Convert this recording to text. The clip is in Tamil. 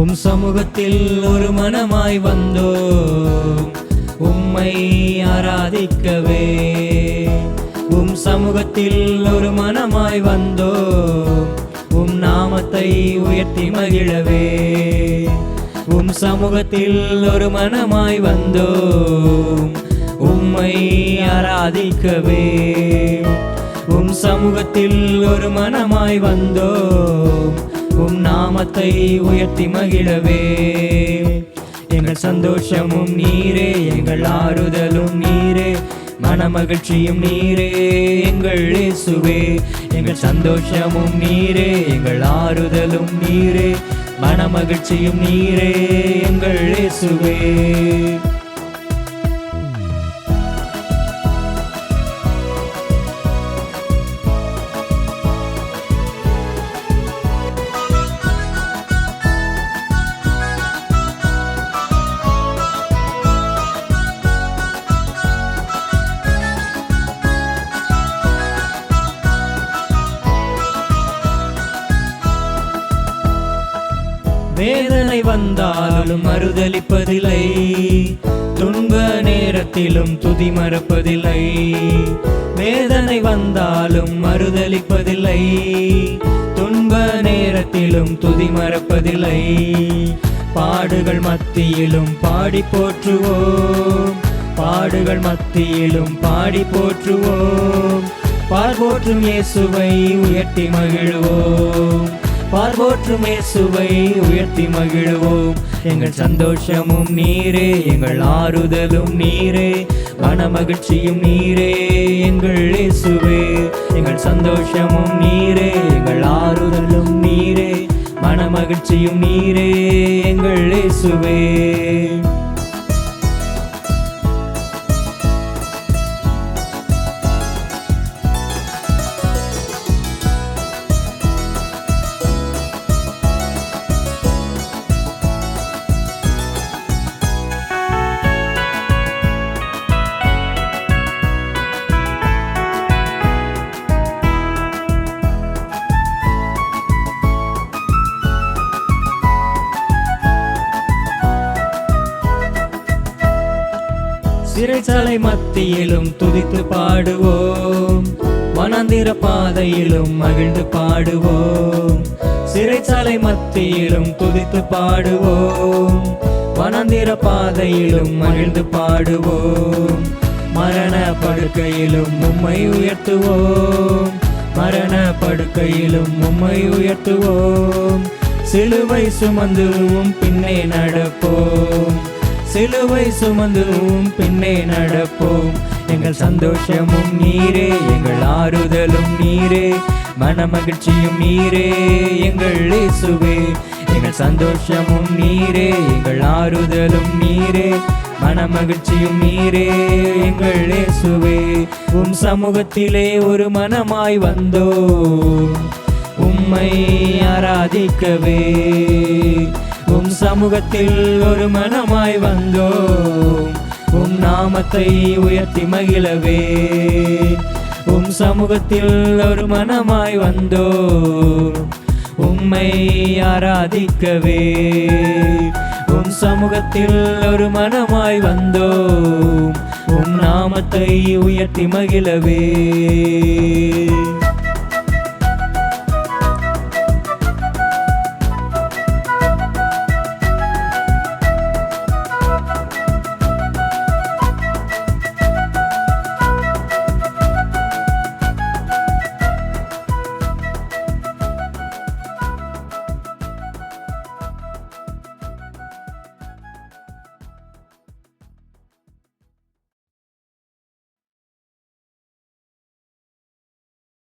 உம் சமூகத்தில் ஒரு மனமாய் வந்தோம். உம்மை ஆராதிக்கவே. உம் சமூகத்தில் ஒரு மனமாய் வந்தோம். உம் நாமத்தை உயர்த்தி மகிழவே. உம் சமூகத்தில் ஒரு மனமாய் வந்தோம். உம்மை ஆராதிக்கவே. உம் சமூகத்தில் ஒரு மனமாய் வந்தோம். நாமத்தை உயர்த்தி மகிழவே. எங்கள் சந்தோஷமும் நீரே எங்கள் ஆறுதலும் நீரே மனமகிழ்ச்சியும் நீரே எங்கள் இயேசுவே. எங்கள் சந்தோஷமும் நீரே எங்கள் ஆறுதலும் நீரே மனமகிழ்ச்சியும் நீரே எங்கள் இயேசுவே. வேதனை வந்தாலும் மறுதளிப்பதில்லை துன்ப நேரத்திலும் துதி மறப்பதில்லை. வேதனை வந்தாலும் மறுதளிப்பதில்லை துன்ப நேரத்திலும் துதி மறப்பதில்லை. பாடுகள் மத்தியிலும் பாடி போற்றுவோம். பாடுகள் மத்தியிலும் பாடி போற்றுவோம். பால் போற்றும் இயேசுவை உயர்த்தி மகிழ்வோம். பார்போற்றும் இயேசுவை உயர்த்தி மகிழ்வோம். எங்கள் சந்தோஷமும் நீரே எங்கள் ஆறுதலும் நீரே மன மகிழ்ச்சியும் நீரே எங்கள் இயேசுவே. எங்கள் சந்தோஷமும் நீரே எங்கள் ஆறுதலும் நீரே மன மகிழ்ச்சியும் நீரே எங்கள் இயேசுவே. சிறைச்சாலை மத்தியிலும் துதித்து பாடுவோம். வனாந்திர பாதையிலும் மகிழ்ந்து பாடுவோம். சிறைச்சாலை மத்தியிலும் துதித்து பாடுவோம். வனாந்திர பாதையிலும் மகிழ்ந்து பாடுவோம். மரண படுக்கையிலும் உம்மை உயர்த்துவோம். மரண படுக்கையிலும் உம்மை உயர்த்துவோம். சிலுவை சுமந்துவும் பின்னே நடப்போம். சிலுவை சுமந்துவும் பின்னே நடப்போம். எங்கள் சந்தோஷமும் நீரே எங்கள் ஆறுதலும் நீரே மன மகிழ்ச்சியும் நீரே எங்கள் இயேசுவே. எங்கள் சந்தோஷமும் நீரே எங்கள் ஆறுதலும் நீரே மன மகிழ்ச்சியும் நீரே எங்கள் இயேசுவே. உம் சமூகத்திலே ஒரு மனமாய் வந்தோ உம்மை ஆராதிக்கவே. சமூகத்தில் ஒரு மனமாய் வந்தோம். உம் நாமத்தை உயர்த்தி மகிழவே. உம் சமூகத்தில் ஒரு மனமாய் வந்தோம். உம்மை ஆராதிக்கவே. உம் சமூகத்தில் ஒரு மனமாய் வந்தோம். உம் நாமத்தை உயர்த்தி மகிழவே.